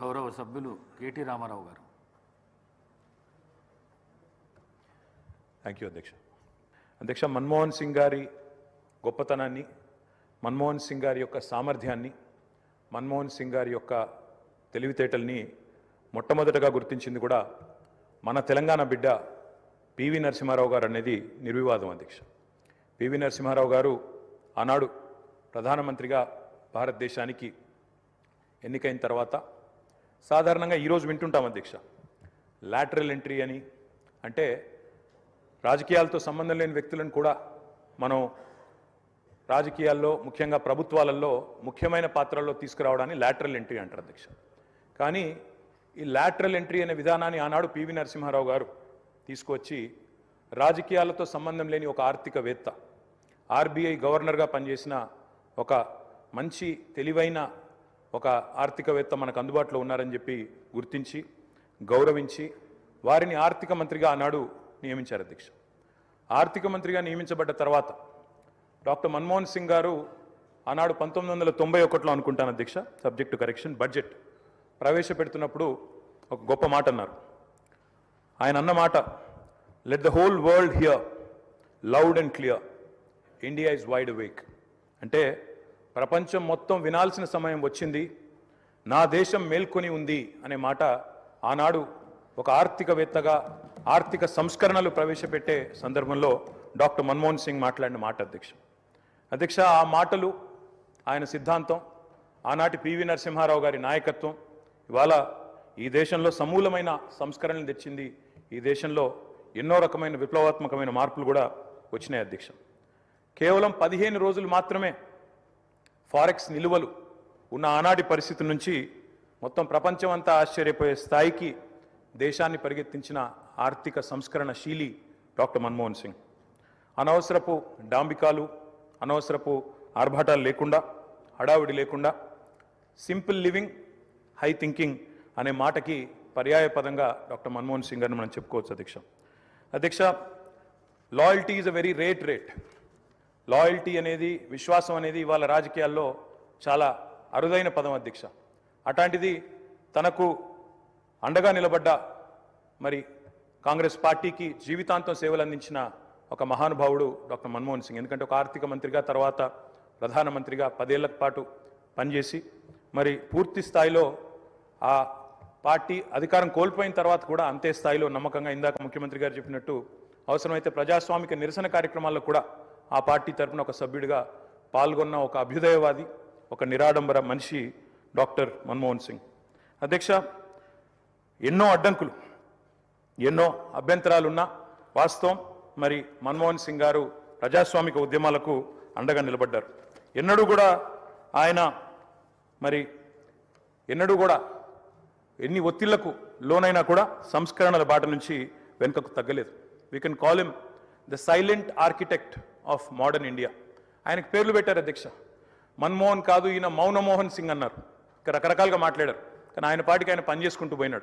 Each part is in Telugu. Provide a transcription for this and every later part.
గౌరవ సభ్యులు కేటీ రామారావు గారు. థ్యాంక్ యూ అధ్యక్ష. అధ్యక్ష మన్మోహన్ సింగ్ గారి గొప్పతనాన్ని మన్మోహన్ సింగ్ గారి యొక్క సామర్థ్యాన్ని మన్మోహన్ సింగ్ గారి యొక్క తెలివితేటల్ని మొట్టమొదటగా గుర్తించింది కూడా మన తెలంగాణ బిడ్డ పివి నరసింహారావు గారు అనేది నిర్వివాదం అధ్యక్ష. పివి నరసింహారావు గారు ఆనాడు ప్రధానమంత్రిగా భారతదేశానికి ఎన్నికైన తర్వాత సాధారణంగా ఈరోజు వింటుంటాం అధ్యక్ష. లాటరల్ ఎంట్రీ అని అంటే రాజకీయాలతో సంబంధం లేని వ్యక్తులను కూడా మనం రాజకీయాల్లో ముఖ్యంగా ప్రభుత్వాలలో ముఖ్యమైన పాత్రల్లో తీసుకురావడాన్ని లాటరల్ ఎంట్రీ అంటారు అధ్యక్ష. కానీ ఈ లాటరల్ ఎంట్రీ అనే విధానాన్ని ఆనాడు పివి నరసింహారావు గారు తీసుకొచ్చి రాజకీయాలతో సంబంధం లేని ఒక ఆర్థికవేత్త ఆర్బీఐ గవర్నర్గా పనిచేసిన ఒక మంచి తెలివైన ఒక ఆర్థికవేత్త మనకు అందుబాటులో ఉన్నారని చెప్పి గుర్తించి గౌరవించి వారిని ఆర్థిక మంత్రిగా ఆనాడు నియమించారు అధ్యక్ష. ఆర్థిక మంత్రిగా నియమించబడ్డ తర్వాత డాక్టర్ మన్మోహన్ సింగ్ గారు ఆనాడు పంతొమ్మిది వందల తొంభై ఒకటిలో అనుకుంటాను అధ్యక్ష సబ్జెక్టు కరెక్షన్ బడ్జెట్ ప్రవేశపెడుతున్నప్పుడు ఒక గొప్ప మాట అన్నారు. ఆయన అన్న మాట let the whole world hear loud and clear India is wide awake అంటే ప్రపంచం మొత్తం వినాల్సిన సమయం వచ్చింది. నా దేశం మేల్కొని ఉంది అనే మాట ఆనాడు ఒక ఆర్థికవేత్తగా ఆర్థిక సంస్కరణలు ప్రవేశపెట్టే సందర్భంలో డాక్టర్ మన్మోహన్ సింగ్ మాట్లాడిన మాట అధ్యక్ష. అధ్యక్ష ఆ మాటలు ఆయన సిద్ధాంతం ఆనాటి పివి నరసింహారావు గారి నాయకత్వం ఇవాళ ఈ దేశంలో సమూలమైన సంస్కరణలు తెచ్చింది. ఈ దేశంలో ఎన్నో రకమైన విప్లవాత్మకమైన మార్పులు కూడా వచ్చినాయి అధ్యక్ష. కేవలం పదిహేను రోజులు మాత్రమే ఫారెక్స్ నిలువలు ఉన్న ఆనాటి పరిస్థితి నుంచి మొత్తం ప్రపంచం అంతా ఆశ్చర్యపోయే స్థాయికి దేశాన్ని పరిగెత్తించిన ఆర్థిక సంస్కరణ శీలి డాక్టర్ మన్మోహన్ సింగ్. అనవసరపు డాంబికాలు అనవసరపు ఆర్భాటాలు లేకుండా హడావిడి లేకుండా సింపుల్ లివింగ్ హై థింకింగ్ అనే మాటకి పర్యాయపదంగా డాక్టర్ మన్మోహన్ సింగ్ గారిని మనం చెప్పుకోవచ్చు అధ్యక్ష. అధ్యక్ష loyalty is a very rate rate. Loyalty అనేది విశ్వాసం అనేది ఇవాళ రాజకీయాల్లో చాలా అరుదైన పదం అధ్యక్ష. అట్లాంటిది తనకు అండగా నిలబడ్డ మరి కాంగ్రెస్ పార్టీకి జీవితాంతం సేవలు అందించిన ఒక మహానుభావుడు డాక్టర్ మన్మోహన్ సింగ్. ఎందుకంటే ఒక ఆర్థిక మంత్రిగా తర్వాత ప్రధానమంత్రిగా పదేళ్ళ పాటు పనిచేసి మరి పూర్తి స్థాయిలో ఆ పార్టీ అధికారం కోల్పోయిన తర్వాత కూడా అంతే స్థాయిలో నమ్మకంగా ఇందాక ముఖ్యమంత్రి గారు చెప్పినట్టు అవసరమైతే ప్రజాస్వామిక నిరసన కార్యక్రమాల్లో కూడా ఆ పార్టీ తరపున ఒక సభ్యుడిగా పాల్గొన్న ఒక అభ్యుదయవాది ఒక నిరాడంబర మనిషి డాక్టర్ మన్మోహన్ సింగ్. అధ్యక్ష ఎన్నో అడ్డంకులు ఎన్నో అభ్యంతరాలున్నా వాస్తవం మరి మన్మోహన్ సింగ్ గారు ప్రజాస్వామిక ఉద్యమాలకు అండగా నిలబడ్డారు. ఎన్నడూ కూడా ఆయన మరి ఎన్నడూ కూడా ఎన్ని ఒత్తిళ్ళకు లోనైనా కూడా సంస్కరణల బాట నుంచి వెనుకకు తగ్గలేదు. We can call him the silent architect of modern India ఆయనకు పేర్లు పెట్టారు అధ్యక్ష. మన్మోహన్ కాదు ఈయన మౌనమోహన్ సింగ్ అన్నారు. రకరకాలుగా మాట్లాడారు. కానీ ఆయన పాటికి ఆయన పని చేసుకుంటూ పోయినాడు.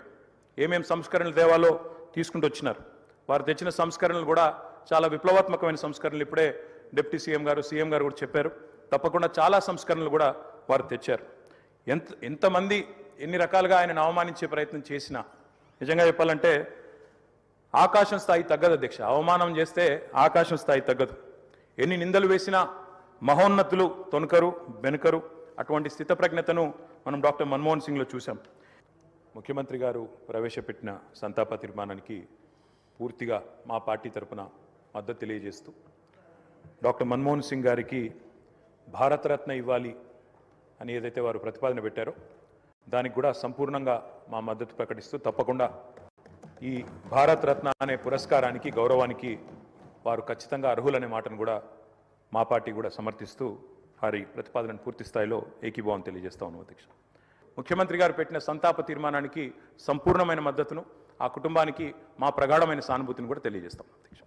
ఏమేం సంస్కరణలు దేవాలో తీసుకుంటూ వచ్చినారు. వారు తెచ్చిన సంస్కరణలు కూడా చాలా విప్లవాత్మకమైన సంస్కరణలు ఇప్పుడే డిప్యూటీ సీఎం గారు సీఎం గారు కూడా చెప్పారు. తప్పకుండా చాలా సంస్కరణలు కూడా వారు తెచ్చారు. ఎంత ఎంతమంది ఎన్ని రకాలుగా ఆయనను అవమానించే ప్రయత్నం చేసినా నిజంగా చెప్పాలంటే ఆకాశం స్థాయి తగ్గదు అధ్యక్ష. అవమానం చేస్తే ఆకాశం స్థాయి తగ్గదు. ఎన్ని నిందలు వేసినా మహోన్నతులు తొనకరు వెనుకరు అటువంటి స్థితప్రజ్ఞతను మనం డాక్టర్ మన్మోహన్ సింగ్లో చూసాం ముఖ్యమంత్రి గారు ప్రవేశపెట్టిన సంతాప తీర్మానానికి పూర్తిగా మా పార్టీ తరపున మద్దతు తెలియజేస్తూ డాక్టర్ మన్మోహన్ సింగ్ గారికి భారతరత్న ఇవ్వాలి అని ఏదైతే వారు ప్రతిపాదన పెట్టారో దానికి కూడా సంపూర్ణంగా మా మద్దతు ప్రకటిస్తూ తప్పకుండా ఈ భారతరత్న అనే పురస్కారానికి గౌరవానికి వారు ఖచ్చితంగా అర్హులనే మాటను కూడా మా పార్టీ కూడా సమర్థిస్తూ వారి ప్రతిపాదనను పూర్తి స్థాయిలో ఏకీభావం తెలియజేస్తా ఉన్నాం అధ్యక్ష. ముఖ్యమంత్రి గారు పెట్టిన సంతాప తీర్మానానికి సంపూర్ణమైన మద్దతును ఆ కుటుంబానికి మా ప్రగాఢమైన సానుభూతిని కూడా తెలియజేస్తాం అధ్యక్ష.